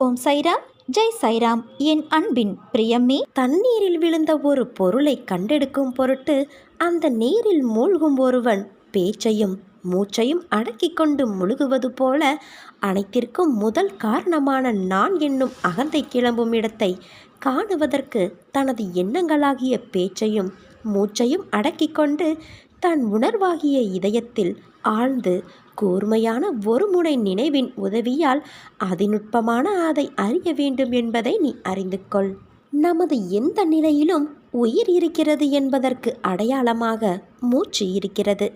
ஓம் சைராம் ஜெய் சைராம். என் அன்பின் பிரியமே தண்ணீரில் விழுந்த ஒரு பொருளை கண்டெடுக்கும் பொருட்டு அந்த நீரில் மூழ்கும் ஒருவன் பேச்சையும் மூச்சையும் அடக்கி கொண்டு முழுகுவது போல அனைத்திற்கும் முதல் காரணமான நான் என்னும் அகந்தை கிளம்பும் இடத்தை காணுவதற்கு தனது எண்ணங்களாகிய பேச்சையும் மூச்சையும் அடக்கி கொண்டு தன் உணர்வாகிய இதயத்தில் ஆழ்ந்து கூர்மையான ஒரு முனை நினைவின் உதவியால் அதிநுட்பமான அதை அறிய வேண்டும் என்பதை நீ அறிந்து கொள். நமது எந்த நிலையிலும் உயிர் இருக்கிறது என்பதற்கு அடையாளமாக மூச்சு இருக்கிறது.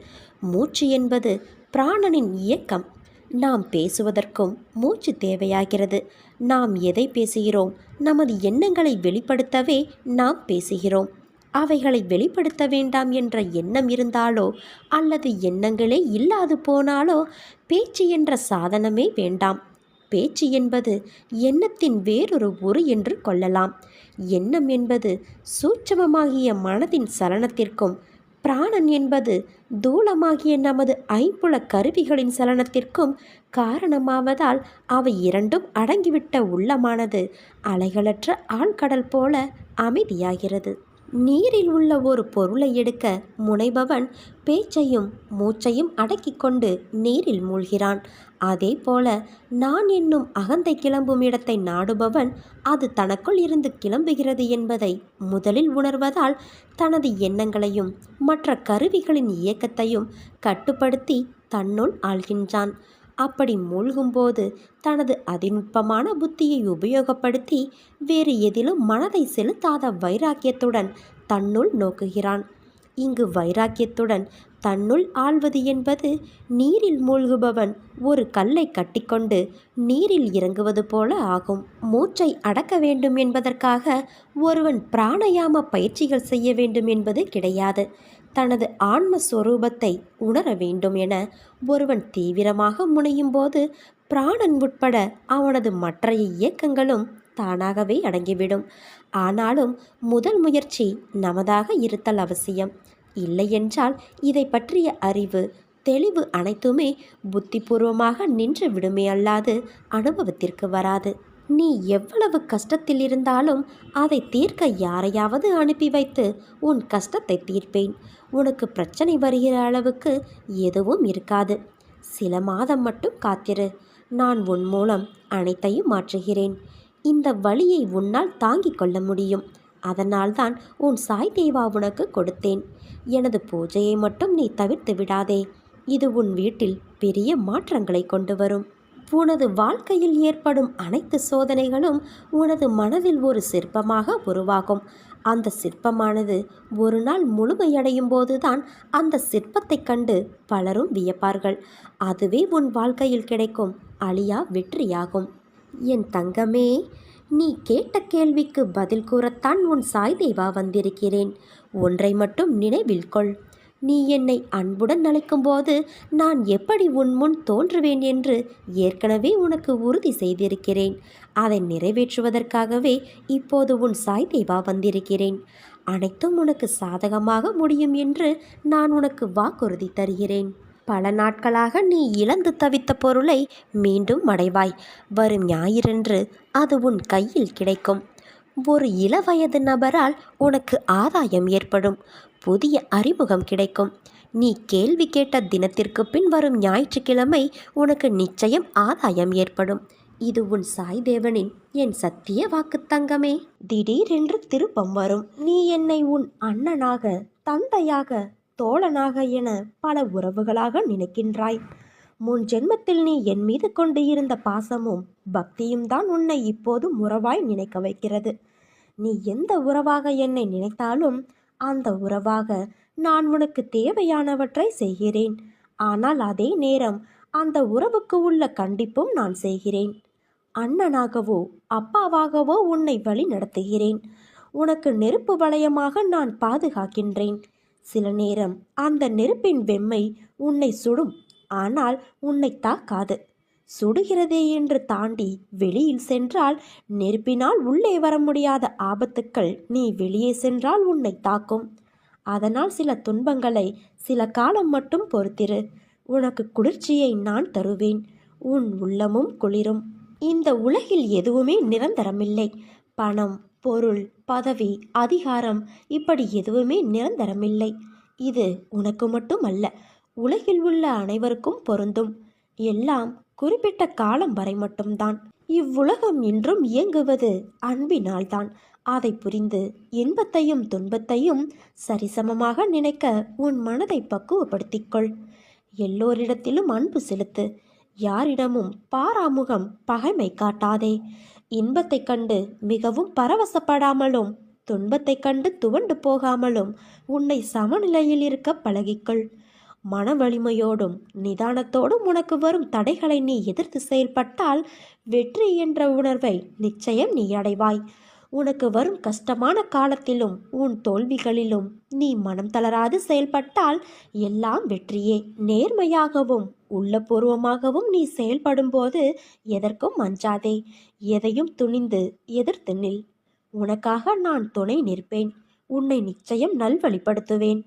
மூச்சு என்பது பிராணனின் இயக்கம். நாம் பேசுவதற்கும் மூச்சு தேவையாகிறது. நாம் எதை பேசுகிறோம் நமது எண்ணங்களை வெளிப்படுத்தவே நாம் பேசுகிறோம். அவைகளை வெளிப்படுத்த வேண்டாம் என்ற எண்ணம் இருந்தாலோ அல்லது எண்ணங்களே இல்லாது போனாலோ பேச்சு என்ற சாதனமே வேண்டாம். பேச்சு என்பது எண்ணத்தின் வேறொரு உரு என்று கொள்ளலாம். எண்ணம் என்பது சூட்சமமாகிய மனதின் சலனத்திற்கும் பிராணன் என்பது தூளமாகிய நமது ஐம்புல கருவிகளின் சலனத்திற்கும் காரணமாவதால் அவை இரண்டும் அடங்கிவிட்ட உள்ளமானது அலைகளற்ற ஆழ்கடல் போல அமைதியாகிறது. நீரில் உள்ள ஒரு பொருளை எடுக்க முனைபவன் பேச்சையும் மூச்சையும் அடக்கி கொண்டு நீரில் மூழ்கிறான். அதே போல நான் என்னும் அகந்தை கிளம்பும் இடத்தை நாடுபவன் அது தனக்குள் இருந்து கிளம்புகிறது என்பதை முதலில் உணர்வதால் தனது எண்ணங்களையும் மற்ற கருவிகளின் இயக்கத்தையும் கட்டுப்படுத்தி தன்னுள் ஆள்கின்றான். அப்படி மூழ்கும்போது தனது அதிநுட்பமான புத்தியை உபயோகப்படுத்தி வேறு எதிலும் மனதை செலுத்தாத வைராக்கியத்துடன் தன்னுள் நோக்குகிறான். இங்கு வைராக்கியத்துடன் தன்னுள் ஆள்வது என்பது நீரில் மூழ்குபவன் ஒரு கல்லை கட்டிக்கொண்டு நீரில் இறங்குவது போல ஆகும். மூச்சை அடக்க வேண்டும் என்பதற்காக ஒருவன் பிராணயாம பயிற்சிகள் செய்ய வேண்டும் என்பது கிடையாது. தனது ஆன்ம ஸ்வரூபத்தை உணர வேண்டும் என ஒருவன் தீவிரமாக முனையும் போது பிராணன் உட்பட அவனது மற்ற இயக்கங்களும் தானாகவே அடங்கிவிடும். ஆனாலும் முதல் முயற்சி நமதாக இருத்தல் அவசியம். இல்லையென்றால் இதை பற்றிய அறிவு தெளிவு அனைத்துமே புத்திபூர்வமாக நின்று விடுமே அல்லாது அனுபவத்திற்கு வராது. நீ எவ்வளவு கஷ்டத்தில் இருந்தாலும் அதை தீர்க்க யாரையாவது அனுப்பி வைத்து உன் கஷ்டத்தை தீர்ப்பேன். உனக்கு பிரச்சனை வருகிற அளவுக்கு எதுவும் இருக்காது. சில மாதம் மட்டும் காத்திரு. நான் உன் மூலம் அனைத்தையும் மாற்றுகிறேன். இந்த வழியை உன்னால் தாங்கிக் கொள்ள முடியும். அதனால்தான் உன் சாய் தேவா உனக்கு கொடுத்தேன். எனது பூஜையை மட்டும் நீ தவிர்த்து விடாதே. இது உன் வீட்டில் பெரிய மாற்றங்களை கொண்டு வரும். உனது வாழ்க்கையில் ஏற்படும் அனைத்து சோதனைகளும் உனது மனதில் ஒரு சிற்பமாக உருவாகும். அந்த சிற்பமானது ஒரு நாள் முழுமையடையும் போதுதான் அந்த சிற்பத்தைக் கண்டு பலரும் வியப்பார்கள். அதுவே உன் வாழ்க்கையில் கிடைக்கும் அழியா வெற்றியாகும். என் தங்கமே நீ கேட்ட கேள்விக்கு பதில் கூறத்தான் உன் சாய் தேவா வந்திருக்கிறேன். ஒன்றை மட்டும் நினைவில் கொள். நீ என்னை அன்புடன் அழைக்கும்போது நான் எப்படி உன் முன் தோன்றுவேன் என்று ஏற்கனவே உனக்கு உறுதி செய்திருக்கிறேன். அதை நிறைவேற்றுவதற்காகவே இப்போது உன் சாய் தேவா வந்திருக்கிறேன். அனைத்தும் உனக்கு சாதகமாக முடியும் என்று நான் உனக்கு வாக்குறுதி தருகிறேன். பல நாட்களாக நீ இழந்து தவித்த பொருளை மீண்டும் அடைவாய். வரும் ஞாயிறன்று அது உன் கையில் கிடைக்கும். ஒரு இளவயது நபரால் உனக்கு ஆதாயம் ஏற்படும். புதிய அறிமுகம் கிடைக்கும். நீ கேள்வி கேட்ட தினத்திற்கு பின் வரும் ஞாயிற்றுக்கிழமை உனக்கு நிச்சயம் ஆதாயம் ஏற்படும். இது உன் சாய் தேவனின் என் சத்திய வாக்கு தங்கமே. திடீரென்று திருப்பம் வரும். நீ என்னை உன் அண்ணனாக தந்தையாக தோழனாக என பல உறவுகளாக நினைக்கின்றாய். முன் ஜென்மத்தில் நீ என் மீது கொண்டு இருந்த பாசமும் பக்தியும் தான் உன்னை இப்போது உறவாய் நினைக்க வைக்கிறது. நீ எந்த உறவாக என்னை நினைத்தாலும் அந்த உறவாக நான் உனக்கு தேவையானவற்றை செய்கிறேன். ஆனால் அதே நேரம் அந்த உறவுக்கு உள்ள கண்டிப்பும் நான் செய்கிறேன். அண்ணனாகவோ அப்பாவாகவோ உன்னை வழி நடத்துகிறேன். உனக்கு நெருப்பு வளையமாக நான் பாதுகாக்கின்றேன். சில நேரம் அந்த நெருப்பின் வெம்மை உன்னை சுடும். ஆனால் உன்னை தாக்காது. சுடுகிறதே என்று தாண்டி வெளியில் சென்றால் நெருப்பினால் உள்ளே வர முடியாத ஆபத்துக்கள் நீ வெளியே சென்றால் உன்னை தாக்கும். அதனால் சில துன்பங்களை சில காலம் மட்டும் பொறுத்திரு. உனக்கு குளிர்ச்சியை நான் தருவேன். உன் உள்ளமும் குளிரும். இந்த உலகில் எதுவுமே நிரந்தரமில்லை. பணம் பொருள் பதவி அதிகாரம் இப்படி எதுவுமே நிரந்தரமில்லை. இது உனக்கு மட்டும் அல்ல உலகில் உள்ள அனைவருக்கும் பொருந்தும். எல்லாம் குறிப்பிட்ட காலம் வரை மட்டும்தான். இவ்வுலகம் இன்றும் இயங்குவது அன்பினால்தான். அதை புரிந்து இன்பத்தையும் துன்பத்தையும் சரிசமமாக நினைக்க உன் மனதை பக்குவப்படுத்திக்கொள். எல்லோரிடத்திலும் அன்பு செலுத்து. யாரிடமும் பாராமுகம் பகைமை காட்டாதே. இன்பத்தைக் கண்டு மிகவும் பரவசப்படாமலும் துன்பத்தைக் கண்டு துவண்டு போகாமலும் உன்னை சமநிலையில் இருக்க பழகிக்கொள். மன வலிமையோடும் நிதானத்தோடும் உனக்கு வரும் தடைகளை நீ எதிர்த்து செயல்பட்டால் வெற்றி என்ற உணர்வை நிச்சயம் நீ அடைவாய். உனக்கு வரும் கஷ்டமான காலத்திலும் உன் தோல்விகளிலும் நீ மனம் தளராது செயல்பட்டால் எல்லாம் வெற்றியே. நேர்மையாகவும் உள்ளபூர்வமாகவும் நீ செயல்படும்போது எதற்கும் அஞ்சாதே. எதையும் துணிந்து எதிர்த்து நில். உனக்காக நான் துணை நிற்பேன். உன்னை நிச்சயம் நல்வழிப்படுத்துவேன்.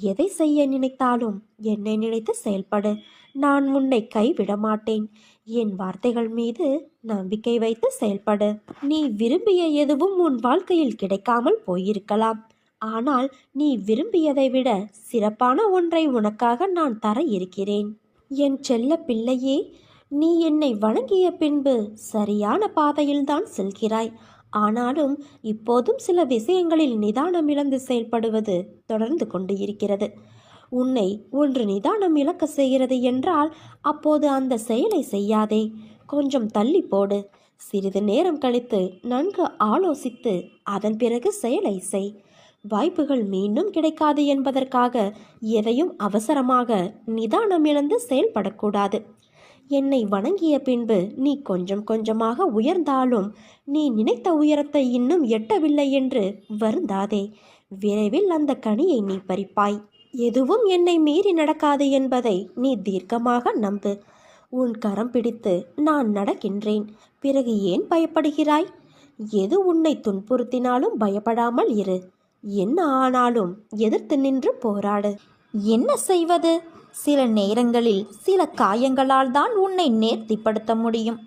எதை செய்ய நினைத்தாலும் என்னை நினைத்து செயல்படு. நான் உன்னை கைவிட மாட்டேன் என் வார்த்தைகள் மீது நம்பிக்கை வைத்து செயல்படு. நீ விரும்பிய எதுவும் உன் வாழ்க்கையில் கிடைக்காமல் போயிருக்கலாம். ஆனால் நீ விரும்பியதை விட சிறப்பான ஒன்றை உனக்காக நான் தர இருக்கிறேன். என் செல்ல பிள்ளையே நீ என்னை வணங்கிய பின்பு சரியான பாதையில்தான் செல்கிறாய். ஆனாலும் இப்போதும் சில விஷயங்களில் நிதானம் இழந்து செயல்படுவது தொடர்ந்து கொண்டு இருக்கிறது உன்னை ஒன்று நிதானம் இழக்க செய்கிறது என்றால் அப்போது அந்த செயலை செய்யாதே. கொஞ்சம் தள்ளி போடு. சிறிது நேரம் கழித்து நன்கு ஆலோசித்து அதன் பிறகு செயலை செய். வாய்ப்புகள் மீண்டும் கிடைக்காது என்பதற்காக எதையும் அவசரமாக நிதானம் இழந்து செயல்படக்கூடாது. என்னை வணங்கிய பின்பு நீ கொஞ்சம் கொஞ்சமாக உயர்ந்தாலும் நீ நினைத்த உயரத்தை இன்னும் எட்டவில்லை என்று வருந்தாதே. விரைவில் அந்த கனியை நீ பறிப்பாய். எதுவும் என்னை மீறி நடக்காது என்பதை நீ தீர்க்கமாக நம்பு. உன் கரம் பிடித்து நான் நடக்கின்றேன். பிறகு ஏன் பயப்படுகிறாய்? எது உன்னை துன்புறுத்தினாலும் பயப்படாமல் இரு. என்ன ஆனாலும் எதிர்த்து நின்று போராடு. என்ன செய்வது? சில நேரங்களில் சில காயங்களால் தான் உன்னை நேர்த்திப்படுத்த முடியும்.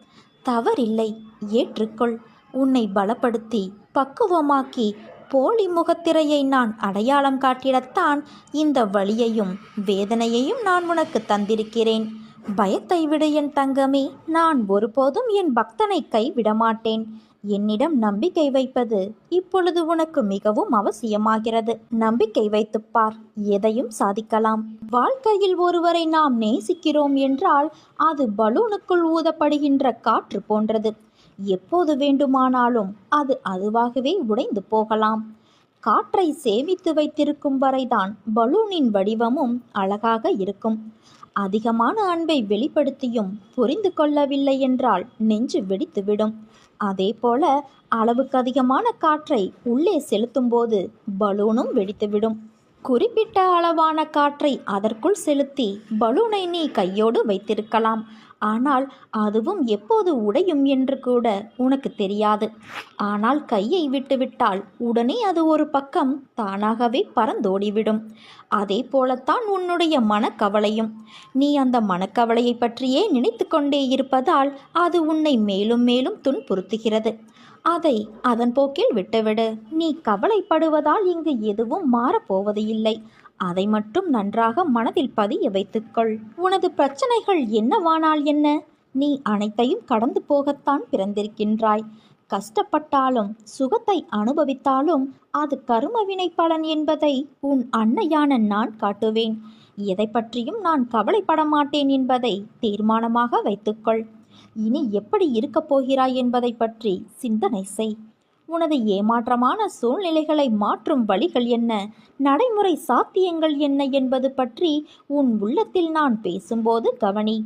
தவறில்லை ஏற்றுக்கொள். உன்னை பலப்படுத்தி பக்குவமாக்கி போலி முகத்திரையை நான் அடையாளம் காட்டிடத்தான் இந்த வழியையும் வேதனையையும் நான் உனக்கு தந்திருக்கிறேன். பயத்தை விடு என் தங்கமே நான் ஒருபோதும் என் பக்தனை கைவிட மாட்டேன் என்னிடம் நம்பிக்கை வைப்பது இப்பொழுது உனக்கு மிகவும் அவசியமாகிறது. நம்பிக்கை வைத்துப் பார் எதையும் சாதிக்கலாம். வாழ்க்கையில் ஒருவரை நாம் நேசிக்கிறோம் என்றால் அது பலூனுக்குள் ஊதப்படுகின்ற காற்று போன்றது. எப்போது வேண்டுமானாலும் அது அதுவாகவே உடைந்து போகலாம். காற்றை சேமித்து வைத்திருக்கும் வரைதான் பலூனின் வடிவமும் அழகாக இருக்கும். அதிகமான அன்பை வெளிப்படுத்தியும் புரிந்து கொள்ளவில்லை என்றால் நெஞ்சு வெடித்துவிடும். அதே போல அளவுக்கு அதிகமான காற்றை உள்ளே செலுத்தும்போது பலூனும் வெடித்துவிடும். குறிப்பிட்ட அளவான காற்றை அதற்குள் செலுத்தி பலூனை நீ கையோடு வைத்திருக்கலாம். ஆனால் அதுவும் எப்போது உடையும் என்று கூட உனக்கு தெரியாது. ஆனால் கையை விட்டுவிட்டால் உடனே அது ஒரு பக்கம் தானாகவே பறந்தோடிவிடும். அதே போலத்தான் உன்னுடைய மனக்கவலையும். நீ அந்த மனக்கவலையை பற்றியே நினைத்து கொண்டே இருப்பதால் அது உன்னை மேலும் மேலும் துன்புறுத்துகிறது. அதை அதன் போக்கில் விட்டுவிடு. நீ கவலைப்படுவதால் இங்கு எதுவும் மாறப்போவது இல்லை அதை மட்டும் நன்றாக மனதில் பதிய வைத்துக்கொள். உனது பிரச்சனைகள் என்னவானால் என்ன? நீ அனைத்தையும் கடந்து போகத்தான் பிறந்திருக்கின்றாய். கஷ்டப்பட்டாலும் சுகத்தை அனுபவித்தாலும் அது கருமவினை பலன் என்பதை உன் அன்னையான நான் காட்டுவேன். எதை பற்றியும் நான் கவலைப்பட மாட்டேன் என்பதை தீர்மானமாக வைத்துக்கொள். இனி எப்படி இருக்கப் போகிறாய் என்பதை பற்றி சிந்தனை செய். உனது ஏமாற்றமான சூழ்நிலைகளை மாற்றும் வழிகள் என்ன? நடைமுறை சாத்தியங்கள் என்ன என்பது பற்றி உன் உள்ளத்தில் நான் பேசும்போது கவனி.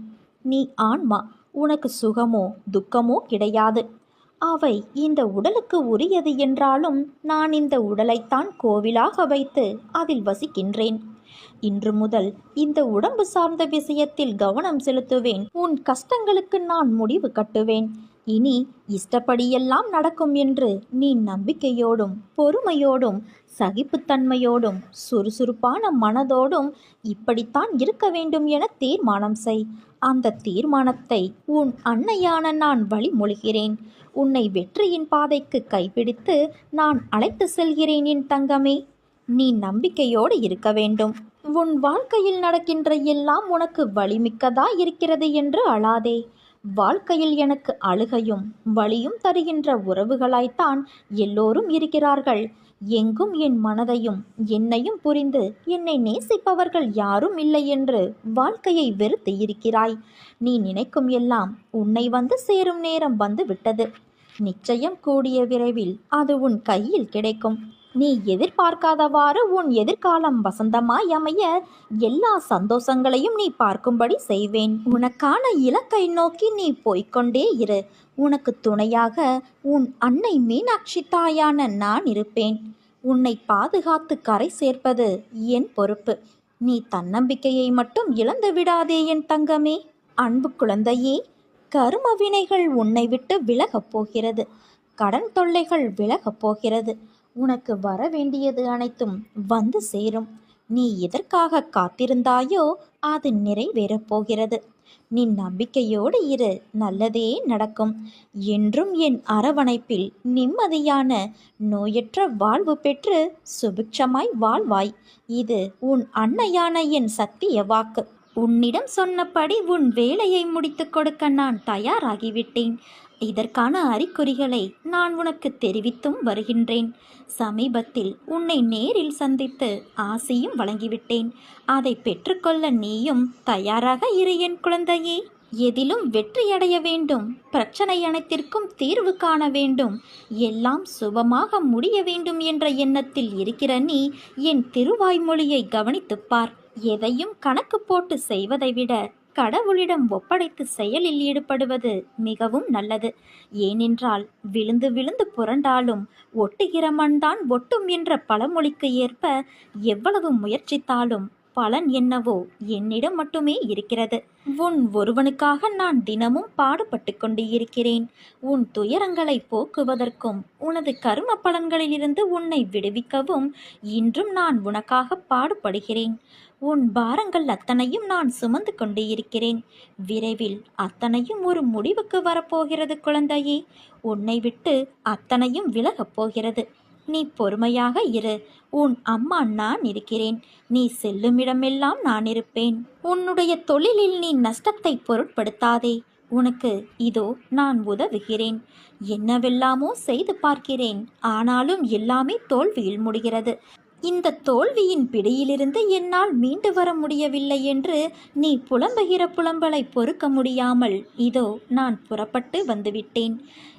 நீ ஆன்மா உனக்கு சுகமோ துக்கமோ கிடையாது. அவை இந்த உடலுக்கு உரியது என்றாலும் நான் இந்த உடலைத்தான் கோவிலாக வைத்து அதில் வசிக்கின்றேன். இன்று முதல் இந்த உடம்பு சார்ந்த விஷயத்தில் கவனம் செலுத்துவேன். உன் கஷ்டங்களுக்கு நான் முடிவு கட்டுவேன். இனி இஷ்டப்படியெல்லாம் நடக்கும் என்று நீ நம்பிக்கையோடும் பொறுமையோடும் சகிப்புத்தன்மையோடும் சுறுசுறுப்பான மனதோடும் இப்படித்தான் இருக்க வேண்டும் என தீர்மானம் செய். அந்த தீர்மானத்தை உன் அன்னையான நான் வழிமொழிகிறேன். உன்னை வெற்றியின் பாதைக்கு கைப்பிடித்து நான் அழைத்து செல்கிறேன் என் தங்கமே. நீ நம்பிக்கையோடு இருக்க வேண்டும். உன் வாழ்க்கையில் நடக்கின்ற எல்லாம் உனக்கு வலிமிக்கதா இருக்கிறது என்று அழாதே. வாழ்க்கையில் எனக்கு அழுகையும் வழியும் தருகின்ற உறவுகளாய்த்தான் எல்லோரும் இருக்கிறார்கள். எங்கும் என் மனதையும் என்னையும் புரிந்து என்னை நேசிப்பவர்கள் யாரும் இல்லை என்று வாழ்க்கையை வெறுத்து இருக்கிறாய். நீ நினைக்கும் எல்லாம் உன்னை வந்து சேரும் நேரம் வந்து விட்டது. நிச்சயம் கூடிய விரைவில் அது உன் கையில் கிடைக்கும். நீ எதிர்பார்க்காதவாறு உன் எதிர்காலம் வசந்தமாய் அமைய எல்லா சந்தோஷங்களையும் நீ பார்க்கும்படி செய்வேன். உனக்கான இலக்கை நோக்கி நீ போய்க்கொண்டே இரு. உனக்கு துணையாக உன் அன்னை மீனாட்சி தாயான நான் இருப்பேன். உன்னை பாதுகாத்து கரை சேர்ப்பது என் பொறுப்பு. நீ தன்னம்பிக்கையை மட்டும் இழந்து விடாதே என் தங்கமே. அன்பு குழந்தையே கரும வினைகள் உன்னை விட்டு விலகப் போகிறது. கடன் தொல்லைகள் விலகப் போகிறது. உனக்கு வர வேண்டியது அனைத்தும் வந்து சேரும். நீ எதற்காக காத்திருந்தாயோ அது நிறைவேறப் போகிறது. நீ நம்பிக்கையோடு இரு நல்லதே நடக்கும். என்றும் என் அரவணைப்பில் நிம்மதியான நோயற்ற வாழ்வு பெற்று சுபிக்ஷமாய் வாழ்வாய். இது உன் அன்னையான என் சத்திய வாக்கு. உன்னிடம் சொன்னபடி உன் வேலையை முடித்து கொடுக்க நான் தயாராகிவிட்டேன். இதற்கான அறிகுறிகளை நான் உனக்கு தெரிவித்தும் வருகின்றேன். சமீபத்தில் உன்னை நேரில் சந்தித்து ஆசையும் வழங்கிவிட்டேன். அதை பெற்றுக்கொள்ள நீயும் தயாராக இரு என் குழந்தையே. எதிலும் வெற்றியடைய வேண்டும். பிரச்சனை அனைத்திற்கும் தீர்வு காண வேண்டும். எல்லாம் சுபமாக முடிய வேண்டும் என்ற எண்ணத்தில் இருக்கிற நீ என் திருவாய்மொழியை கவனித்துப் பார். எதையும் கணக்கு போட்டு செய்வதை விட கடவுளிடம் ஒப்படைத்து செயலில் ஈடுபடுவது மிகவும் நல்லது. ஏனென்றால் விழுந்து விழுந்து புரண்டாலும் ஒட்டுகிற மண்தான் ஒட்டும் என்ற பழமொழிக்கு ஏற்ப எவ்வளவு முயற்சித்தாலும் பலன் என்னவோ என்னிடம் மட்டுமே இருக்கிறது. உன் ஒருவனுக்காக நான் தினமும் பாடுபட்டு கொண்டு இருக்கிறேன். உன் துயரங்களை போக்குவதற்கும் உனது கரும பலன்களிலிருந்து உன்னை விடுவிக்கவும் இன்றும் நான் உனக்காக பாடுபடுகிறேன். உன் பாரங்கள் அத்தனையும் நான் சுமந்து கொண்டு இருக்கிறேன். விரைவில் அத்தனையும் ஒரு முடிவுக்கு வரப்போகிறது குழந்தையே. உன்னை விட்டு அத்தனையும் விலகப் போகிறது. நீ பொறுமையாக இரு. உன் அம்மா நான் இருக்கிறேன். நீ செல்லுமிடமெல்லாம் நான் இருப்பேன். உன்னுடைய தொழிலில் நீ நஷ்டத்தை பொருட்படுத்தாதே. உனக்கு இதோ நான் உதவுகிறேன். என்னவெல்லாமோ செய்து பார்க்கிறேன். ஆனாலும் எல்லாமே தோல்வியில் முடிகிறது. இந்த தோல்வியின் பிடியிலிருந்து என்னால் மீண்டு வர முடியவில்லை என்று நீ புலம்புகிற புலம்பலை பொறுக்க முடியாமல் இதோ நான் புறப்பட்டு வந்துவிட்டேன்.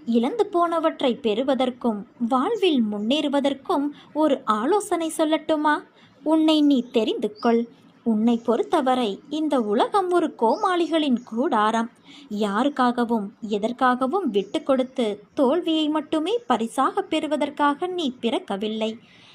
இழந்து போனவற்றை பெறுவதற்கும் வாழ்வில் முன்னேறுவதற்கும் ஒரு ஆலோசனை சொல்லட்டுமா? உன்னை நீ தெரிந்து கொள். உன்னை பொறுத்தவரை இந்த உலகம் ஒரு கோமாளிகளின் கூடாரம். யாருக்காகவும் எதற்காகவும் விட்டு கொடுத்து தோல்வியை மட்டுமே பரிசாக பெறுவதற்காக நீ பிறக்கவில்லை.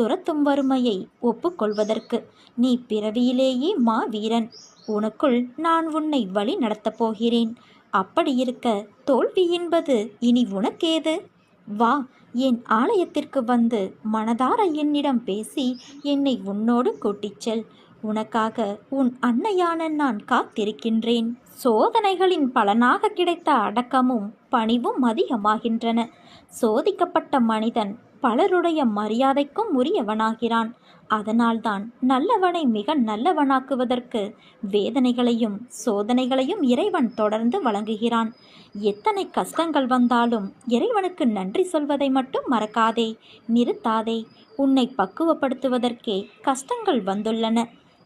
துரத்தும் வறுமையை ஒப்புக்கொள்வதற்கு நீ பிறவியிலேயே மா வீரன். உனக்குள் நான் உன்னை வழி நடத்தப் போகிறேன். அப்படி இருக்க தோல்வி என்பது இனி உனக்கேது? வா என் ஆலயத்திற்கு வந்து மனதார என்னிடம் பேசி என்னை உன்னோடு கூட்டிச் செல். உனக்காக உன் அன்னையான நான் காத்திருக்கின்றேன். சோதனைகளின் பலனாக கிடைத்த அடக்கமும் பணிவும் அதிகமாகின்றன. சோதிக்கப்பட்ட மனிதன் பலருடைய மரியாதைக்கும் உரியவனாகிறான். அதனால்தான் நல்லவனை மிக நல்லவனாக்குவதற்கு வேதனைகளையும் சோதனைகளையும் இறைவன் தொடர்ந்து வழங்குகிறான். எத்தனை கஷ்டங்கள் வந்தாலும் இறைவனுக்கு நன்றி சொல்வதை மட்டும் மறக்காதே நிறுத்தாதே. உன்னை பக்குவப்படுத்துவதற்கே கஷ்டங்கள் வந்துள்ளன.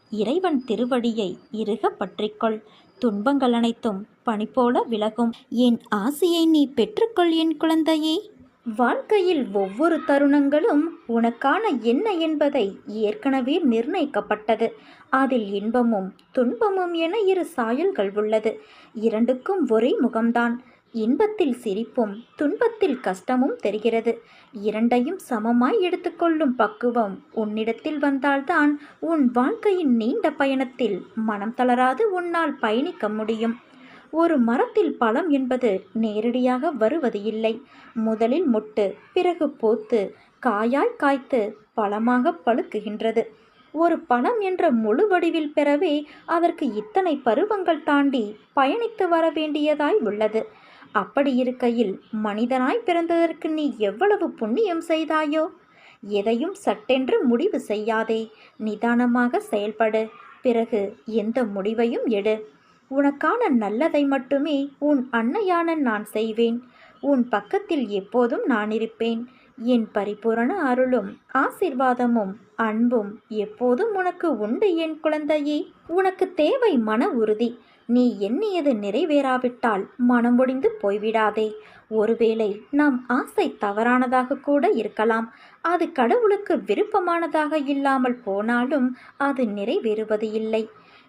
இறைவன் திருவடியை இறுக பற்றிக்கொள். துன்பங்கள் அனைத்தும் பனி போல விலகும். என் ஆசையை நீ பெற்றுக்கொள் என் குழந்தையே. வாழ்க்கையில் ஒவ்வொரு தருணங்களும் உனக்கான என்ன என்பதை ஏற்கனவே நிர்ணயிக்கப்பட்டது. அதில் இன்பமும் துன்பமும் என இரு சாயல்கள் உள்ளது. இரண்டுக்கும் ஒரே முகம்தான். இன்பத்தில் சிரிப்பும் துன்பத்தில் கஷ்டமும் தெரிகிறது. இரண்டையும் சமமாய் எடுத்துக்கொள்ளும் பக்குவம் உன்னிடத்தில் வந்தால்தான் உன் வாழ்க்கையின் நீண்ட பயணத்தில் மனம் தளராது உன்னால் பயணிக்க முடியும். ஒரு மரத்தில் பழம் என்பது நேரடியாக வருவது இல்லை. முதலில் மொட்டு பிறகு போத்து காயாய் காய்த்து பழமாக பழுக்குகின்றது. ஒரு பழம் என்ற முழு வடிவில் பெறவே அதற்கு இத்தனை பருவங்கள் தாண்டி பயணித்து வர வேண்டியதாய் உள்ளது. அப்படி இருக்கையில் மனிதனாய் பிறந்ததற்கு நீ எவ்வளவு புண்ணியம் செய்தாயோ? எதையும் சட்டென்று முடிவு செய்யாதே. நிதானமாக செயல்படு. பிறகு எந்த முடிவையும் எடு. உனக்கான நல்லதை மட்டுமே உன் அன்னையான நான் செய்வேன். உன் பக்கத்தில் எப்போதும் நான் இருப்பேன். என் பரிபூரண அருளும் ஆசிர்வாதமும் அன்பும் எப்போதும் உனக்கு உண்டு என் குழந்தையே. உனக்கு தேவை மன உறுதி. நீ எண்ணியது நிறைவேறாவிட்டால் மனம் ஒடிந்து போய்விடாதே. ஒருவேளை நம் ஆசை தவறானதாக கூட இருக்கலாம். அது கடவுளுக்கு விருப்பமானதாக இல்லாமல் போனாலும் அது நிறைவேறுவது இல்லை.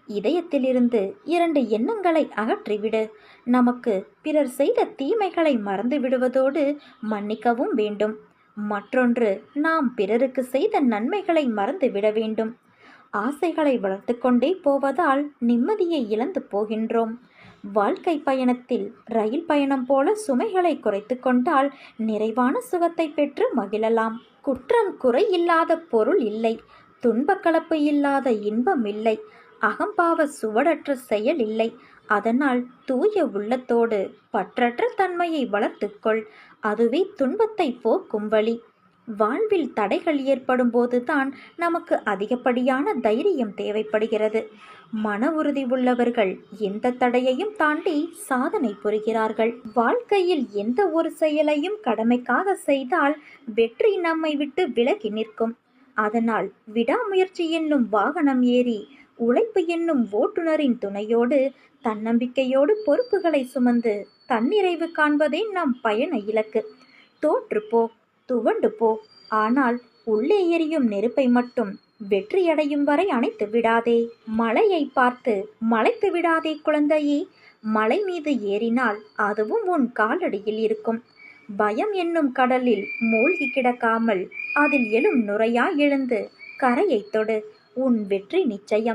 இதயத்திலிருந்து இரண்டு எண்ணங்களை அகற்றிவிடு. நமக்கு பிறர் செய்த தீமைகளை மறந்து விடுவதோடு மன்னிக்கவும் வேண்டும். மற்றொன்று நாம் பிறருக்கு செய்த நன்மைகளை மறந்து விட வேண்டும். ஆசைகளை வளர்த்து கொண்டே போவதால் நிம்மதியை இழந்து போகின்றோம். வாழ்க்கை பயணத்தில் ரயில் பயணம் போல சுமைகளை குறைத்து கொண்டால் நிறைவான சுகத்தை பெற்று மகிழலாம். குற்றம் குறை இல்லாத பொருள் இல்லை. துன்பக்கலப்பு இல்லாத இன்பம் இல்லை. அகம்பாவ சுவடற்ற செயல் இல்லை. அதனால் தூய உள்ளத்தோடு பற்றற்ற தன்மையை வளர்த்துக்கொள். அதுவே துன்பத்தை போக்கும் வழி. வாழ்வில் தடைகள் ஏற்படும் போதுதான் நமக்கு அதிகப்படியான தைரியம் தேவைப்படுகிறது. மன உறுதி உள்ளவர்கள் எந்த தடையையும் தாண்டி சாதனை புரிகிறார்கள். வாழ்க்கையில் எந்த ஒரு செயலையும் கடமைக்காக செய்தால் வெற்றி நம்மை விட்டு விலகி நிற்கும். அதனால் விடாமுயற்சி என்னும் வாகனம் ஏறி உழைப்பு என்னும் ஓட்டுநரின் துணையோடு தன்னம்பிக்கையோடு பொறுப்புகளை சுமந்து தன்னிறைவு காண்பதே நம் பயண இலக்கு. தோற்றுப்போ துவண்டு போ ஆனால் உள்ளே எரியும் நெருப்பை மட்டும் வெற்றியடையும் வரை அணைத்து விடாதே. மலையை பார்த்து மலைத்து விடாதே குழந்தையே. மலை மீது ஏறினால் அதுவும் உன் காலடியில் இருக்கும். பயம் என்னும் கடலில் மூழ்கி கிடக்காமல் அதில் எழும் நுரையா எழுந்து கரையை தொடு. உன் வெற்றி நிச்சயம்.